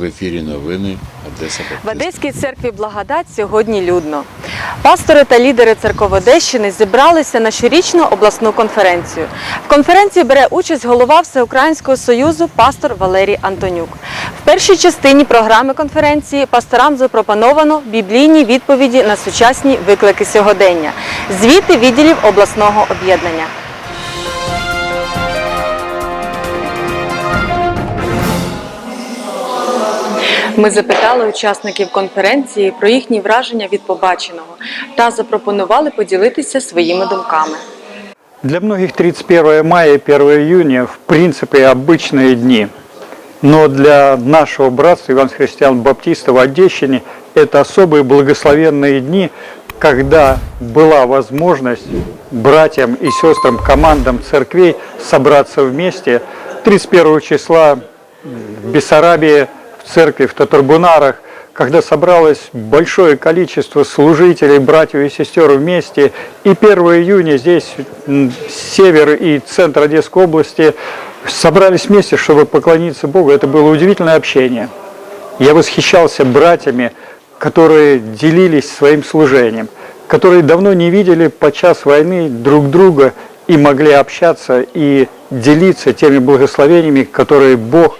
В ефірі новини Одеса В Одеській церкві Благодать сьогодні людно. Пастори та лідери церков Одещини зібралися на щорічну обласну конференцію. В конференції бере участь голова Всеукраїнського союзу пастор Валерій Антонюк. В першій частині програми конференції пасторам запропоновано біблійні відповіді на сучасні виклики сьогодення, звіти відділів обласного об'єднання. Ми запитали учасників конференції про їхні враження від побаченого та запропонували поділитися своїми думками. Для многих 31 мая и 1 июня в принципе обычные дни. Но для нашего братства Иван Христиан Баптистов в Одещине это особые благословенные дни, когда была возможность братьям и сестрам, командам церквей собраться вместе 31 числа в Бессарабии, в церкви, в Татарбунарах, когда собралось большое количество служителей, братьев и сестер вместе. И 1 июня здесь север и центр Одесской области собрались вместе, чтобы поклониться Богу. Это было удивительное общение. Я восхищался братьями, которые делились своим служением, которые давно не видели по час войны друг друга и могли общаться и делиться теми благословениями, которые Бог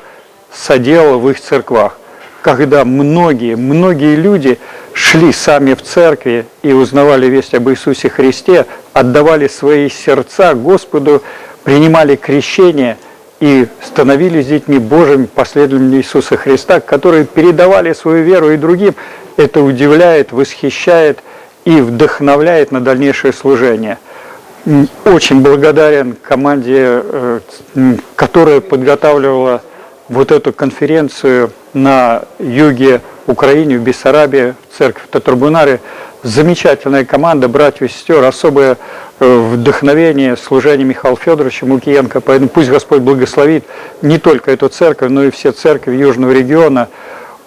соделал в их церквах. Когда многие, многие люди шли сами в церкви и узнавали весть об Иисусе Христе, отдавали свои сердца Господу, принимали крещение и становились детьми Божьими, последователями Иисуса Христа, которые передавали свою веру и другим. Это удивляет, восхищает и вдохновляет на дальнейшее служение. Очень благодарен команде, э, которая подготавливала вот эту конференцию на юге Украины, в Бессарабии, в церковь Татарбунаре. Замечательная команда, братьев и сестер, особое э, вдохновение служения Михаила Федоровича Мукиенко. Поэтому пусть Господь благословит не только эту церковь, но и все церкви Южного региона.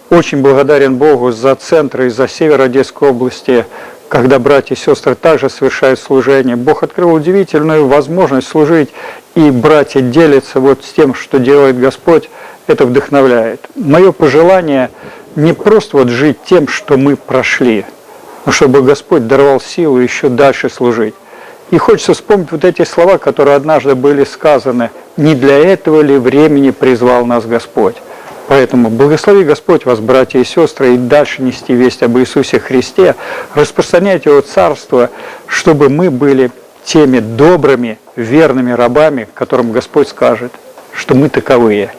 Очень благодарен Богу за центр и за север Одесской области, когда братья и сестры также совершают служение. Бог открыл удивительную возможность служить, и братья делятся вот с тем, что делает Господь. Это вдохновляет. Мое пожелание не просто вот жить тем, что мы прошли, но чтобы Господь даровал силу еще дальше служить. И хочется вспомнить вот эти слова, которые однажды были сказаны. «Не для этого ли времени призвал нас Господь?» Поэтому благослови Господь вас, братья и сестры, и дальше нести весть об Иисусе Христе, распространять Его Царство, чтобы мы были теми добрыми, верными рабами, которым Господь скажет, что мы таковые.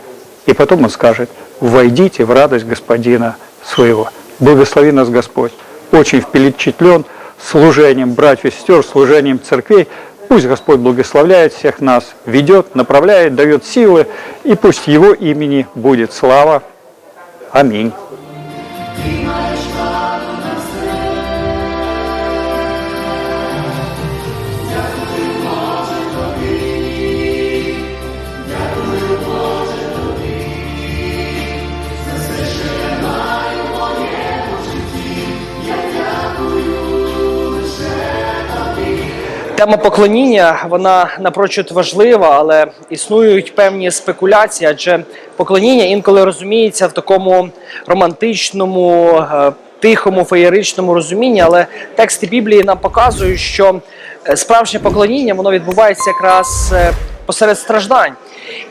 И потом Он скажет, войдите в радость Господина своего. Благослови нас Господь. Очень впечатлен служением братьев и сестер, служением церквей. Пусть Господь благословляет всех нас, ведет, направляет, дает силы, и пусть Его имени будет слава. Аминь. Тема поклоніння вона напрочуд важлива, але існують певні спекуляції, адже поклоніння інколи розуміється в такому романтичному, е, тихому, феєричному розумінні. Але тексти Біблії нам показують, що е, справжнє поклоніння воно відбувається якраз е, посеред страждань.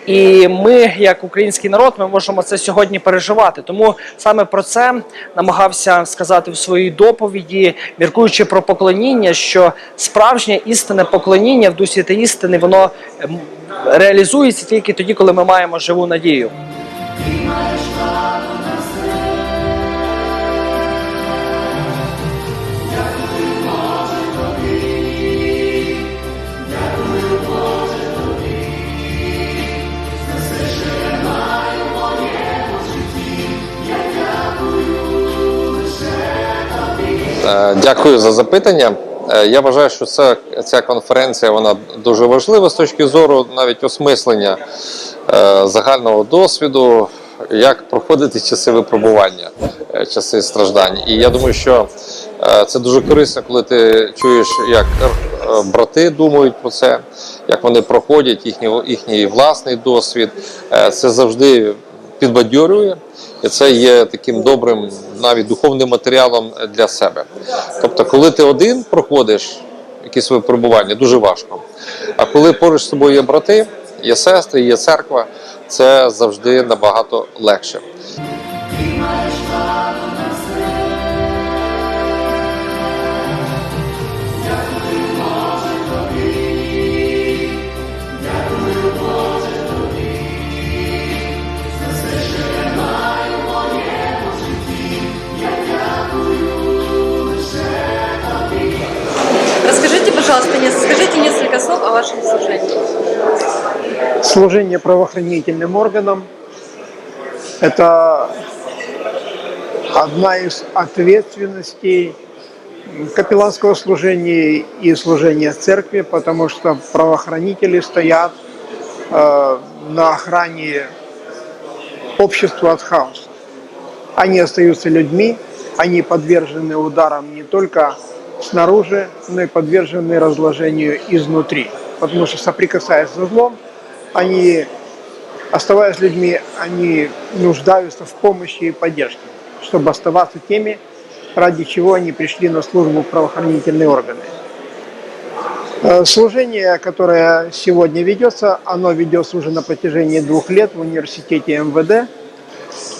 І ми, як український народ, ми можемо це сьогодні переживати. Тому саме про це намагався сказати в своїй доповіді, міркуючи про поклоніння, що справжнє істинне поклоніння в дусі та істини воно ем, реалізується тільки тоді, коли ми маємо живу надію. Дякую за запитання. Е, Я вважаю, що це, ця конференція вона дуже важлива з точки зору навіть осмислення е, загального досвіду, як проходити часи випробування, е, часи страждань. І я думаю, що е, це дуже корисно, коли ти чуєш, як е, брати думають про це, як вони проходять їхній, їхній власний досвід. Е, Це завжди підбадьорює, і це є таким добрим навіть духовним матеріалом для себе. Тобто, коли ти один проходиш якісь випробування, дуже важко. А коли поруч з тобою є брати, є сестри, є церква, це завжди набагато легше. Пожалуйста, не- скажите несколько слов о вашем служении. служение правоохранительным органам – это одна из ответственностей капелланского служения и служения церкви, потому что правоохранители стоят э, на охране общества от хаоса. Они остаются людьми, они подвержены ударам не только снаружи, но и подвержены разложению изнутри. Потому что соприкасаясь со злом, они, оставаясь людьми, они нуждаются в помощи и поддержке, чтобы оставаться теми, ради чего они пришли на службу в правоохранительные органы. Э, Служение, которое сегодня ведется, оно ведется уже на протяжении двух лет в университете МВД.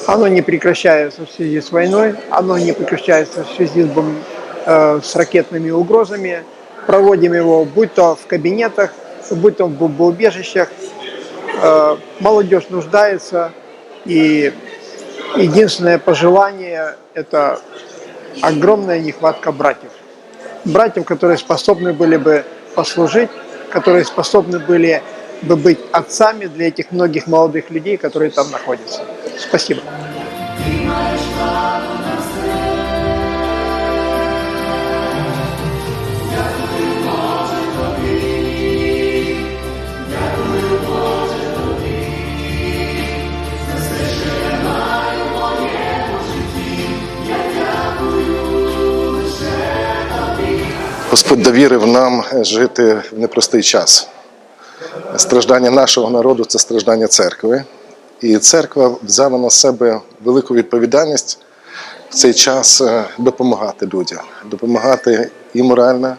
Оно не прекращается в связи с войной, оно не прекращается в связи с, бом- с ракетными угрозами. Проводим его будь то в кабинетах, будь то в бомбоубежищах. Э, Молодежь нуждается, и единственное пожелание – это огромная нехватка братьев. Братьев, которые способны были бы послужить, которые способны были бы быть отцами для этих многих молодых людей, которые там находятся. Спасибо. Господь довірив нам жити в непростий час. Страждання нашого народу це страждання церкви. І церква взяла на себе велику відповідальність в цей час е, допомагати людям, допомагати і морально,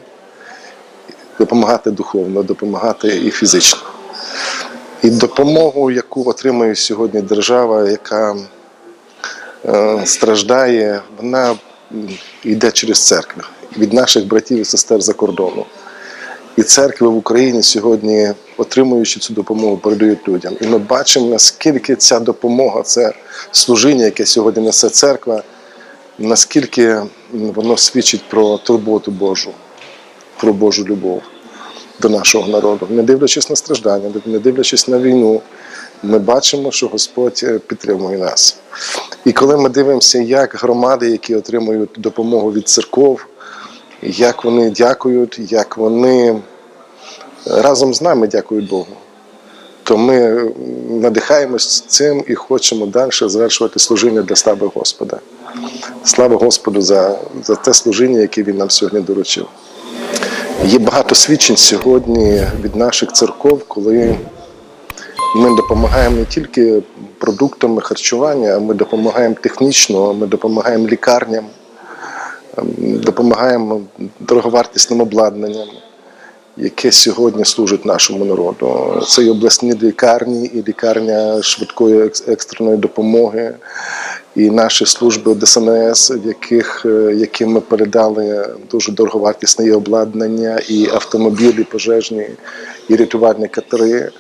допомагати духовно, допомагати і фізично. І допомогу, яку отримує сьогодні держава, яка е, страждає, вона йде через церкву від наших братів і сестер за кордону. І церкви в Україні сьогодні, отримуючи цю допомогу, передають людям. І ми бачимо, наскільки ця допомога, це служіння, яке сьогодні несе церква, наскільки воно свідчить про турботу Божу, про Божу любов до нашого народу. Не дивлячись на страждання, не дивлячись на війну, ми бачимо, що Господь е, підтримує нас. І коли ми дивимося, як громади, які отримують допомогу від церков, як вони дякують, як вони разом з нами дякують Богу, то ми надихаємось цим і хочемо далі завершувати служіння для слави Господа. Слава Господу за, за те служіння, яке Він нам сьогодні доручив. Є багато свідчень сьогодні від наших церков, коли ми допомагаємо не тільки продуктами харчування, а ми допомагаємо технічно, ми допомагаємо лікарням, допомагаємо дороговартісним обладнанням, яке сьогодні служить нашому народу. Це і обласні лікарні, і лікарня швидкої екстреної допомоги, і наші служби ДСНС, в яких, е, яким ми передали дуже дороговартісне і обладнання, і автомобілі пожежні, і рятувальні катери.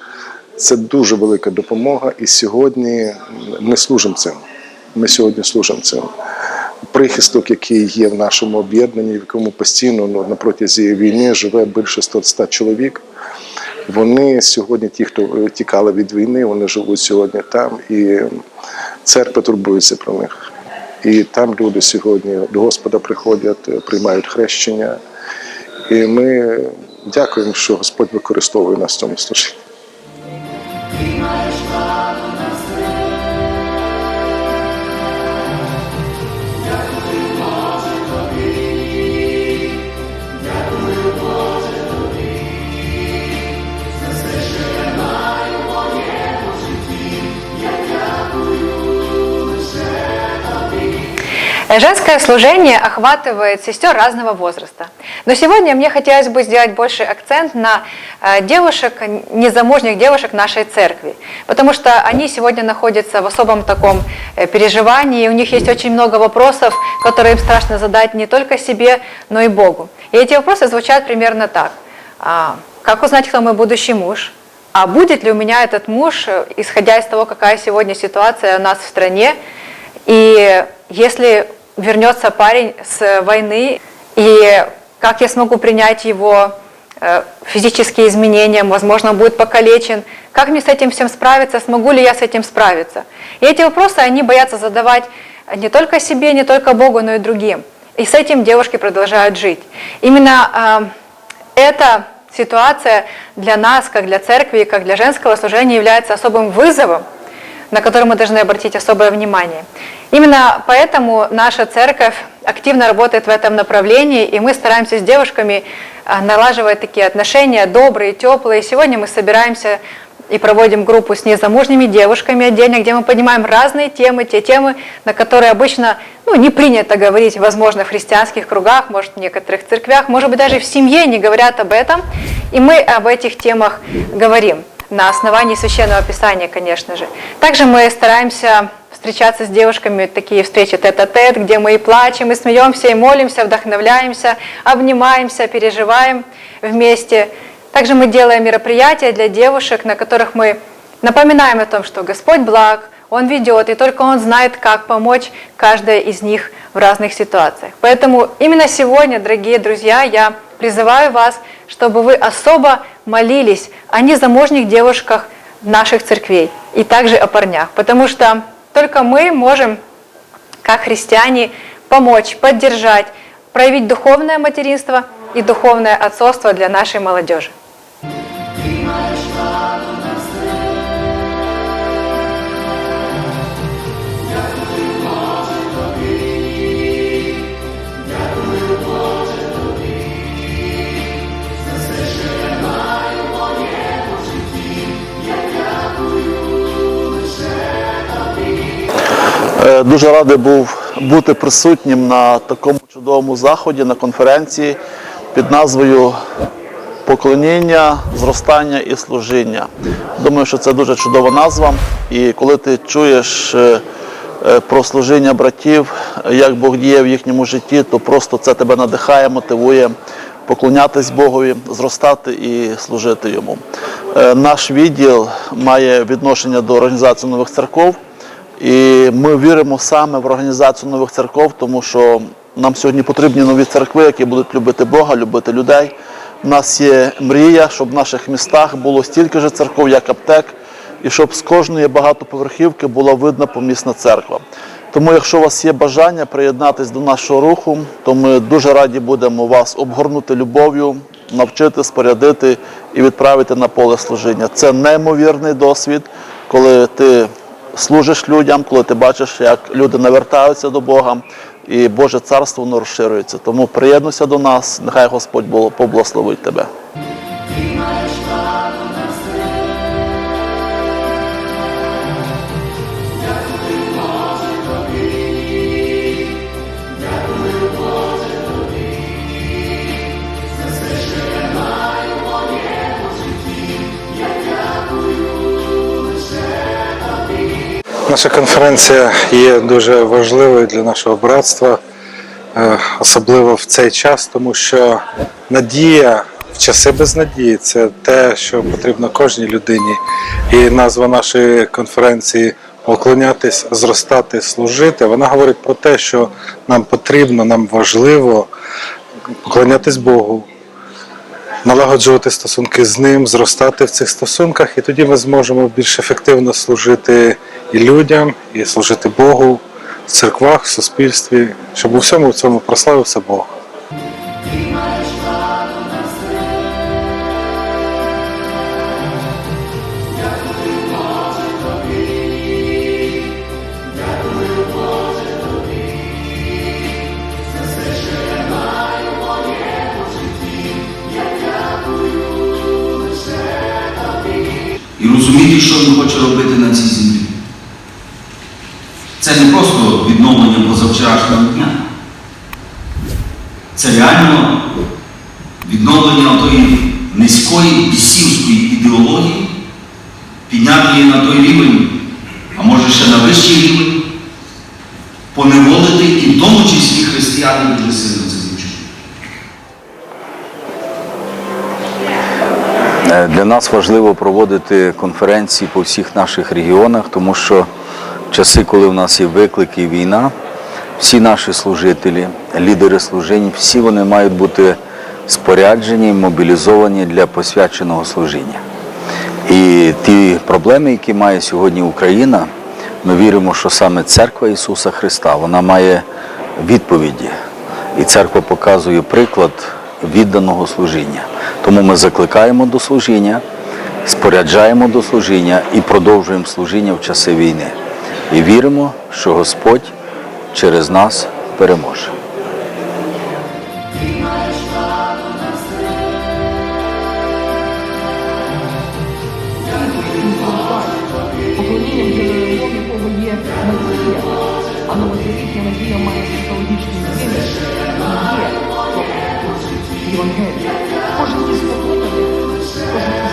Це дуже велика допомога, і сьогодні ми служимо цим. Ми сьогодні служимо цим. Прихисток, який є в нашому об'єднанні, в якому постійно ну, на протязі війни живе більше 100 100 чоловік. Вони сьогодні, ті, хто е, тікали від війни, вони живуть сьогодні там, і церква турбується про них. І там люди сьогодні до Господа приходять, е, приймають хрещення. І ми дякуємо, що Господь використовує нас в цьому служінні. Женское служение охватывает сестер разного возраста. Но сегодня мне хотелось бы сделать больший акцент на э, девушек, незамужних девушек нашей церкви, потому что они сегодня находятся в особом таком э, переживании, и у них есть очень много вопросов, которые им страшно задать не только себе, но и Богу. И эти вопросы звучат примерно так. А, Как узнать, кто мой будущий муж? А будет ли у меня этот муж, э, исходя из того, какая сегодня ситуация у нас в стране, и если вернется парень с войны, и как я смогу принять его э, физические изменения, возможно, он будет покалечен, как мне с этим всем справиться, смогу ли я с этим справиться. И эти вопросы они боятся задавать не только себе, не только Богу, но и другим. И с этим девушки продолжают жить. Именно э, эта ситуация для нас, как для церкви, как для женского служения, является особым вызовом, на который мы должны обратить особое внимание. Именно поэтому наша церковь активно работает в этом направлении, и мы стараемся с девушками а, налаживать такие отношения добрые, теплые. Сегодня мы собираемся и проводим группу с незамужними девушками отдельно, где мы поднимаем разные темы, те темы, на которые обычно ну, не принято говорить, возможно, в христианских кругах, может, в некоторых церквях, может быть, даже в семье не говорят об этом. И мы об этих темах говорим на основании Священного Писания, конечно же. Также мы стараемся встречаться с девушками, такие встречи тет-а-тет, где мы и плачем, и смеемся, и молимся, вдохновляемся, обнимаемся, переживаем вместе. Также мы делаем мероприятия для девушек, на которых мы напоминаем о том, что Господь благ, Он ведет, и только Он знает, как помочь каждой из них в разных ситуациях. Поэтому именно сегодня, дорогие друзья, я призываю вас, чтобы вы особо молились о незамужних девушках наших церквей и также о парнях, потому что только мы можем, как христиане, помочь, поддержать, проявить духовное материнство и духовное отцовство для нашей молодежи. Дуже радий був бути присутнім на такому чудовому заході на конференції під назвою Поклоніння, зростання і служіння. Думаю, що це дуже чудова назва. І коли ти чуєш е, е, про служіння братів, як Бог діє в їхньому житті, то просто це тебе надихає, мотивує поклонятись Богові, зростати і служити йому. Е, Наш відділ має відношення до організації нових церков. І ми віримо саме в організацію нових церков, тому що нам сьогодні потрібні нові церкви, які будуть любити Бога, любити людей. У нас є мрія, щоб в наших містах було стільки ж церков, як аптек, і щоб з кожної багатоповерхівки була видна помісна церква. Тому, якщо у вас є бажання приєднатись до нашого руху, то ми дуже раді будемо вас обгорнути любов'ю, навчити, спорядити і відправити на поле служіння. Це неймовірний досвід, коли ти служиш людям, коли ти бачиш, як люди навертаються до Бога, і Боже царство воно розширюється. Тому приєднуйся до нас, нехай Господь поблагословить тебе. Наша конференція є дуже важливою для нашого братства, е, особливо в цей час, тому що надія в часи без надії це те, що потрібно кожній людині. І назва нашої конференції Поклонятись, зростати, служити. Вона говорить про те, що нам потрібно, нам важливо поклонятись Богу, налагоджувати стосунки з ним, зростати в цих стосунках, і тоді ми зможемо більш ефективно служити і людям, і служити Богу в церквах, в суспільстві, щоб у всьому цьому прославився Бог. На той рівень, а може ще на вищий рівень, поневолити і в тому числі християни дуже сильно це відчують. Е, Для нас важливо проводити конференції по всіх наших регіонах, тому що часи, коли в нас є виклики і війна, всі наші служителі, лідери служінь, всі вони мають бути споряджені, мобілізовані для посвяченого служіння. І ті проблеми, які має сьогодні Україна, ми віримо, що саме церква Ісуса Христа вона має відповіді. І церква показує приклад відданого служіння. Тому ми закликаємо до служіння, споряджаємо до служіння і продовжуємо служіння в часи війни. І віримо, що Господь через нас переможе. Кожен із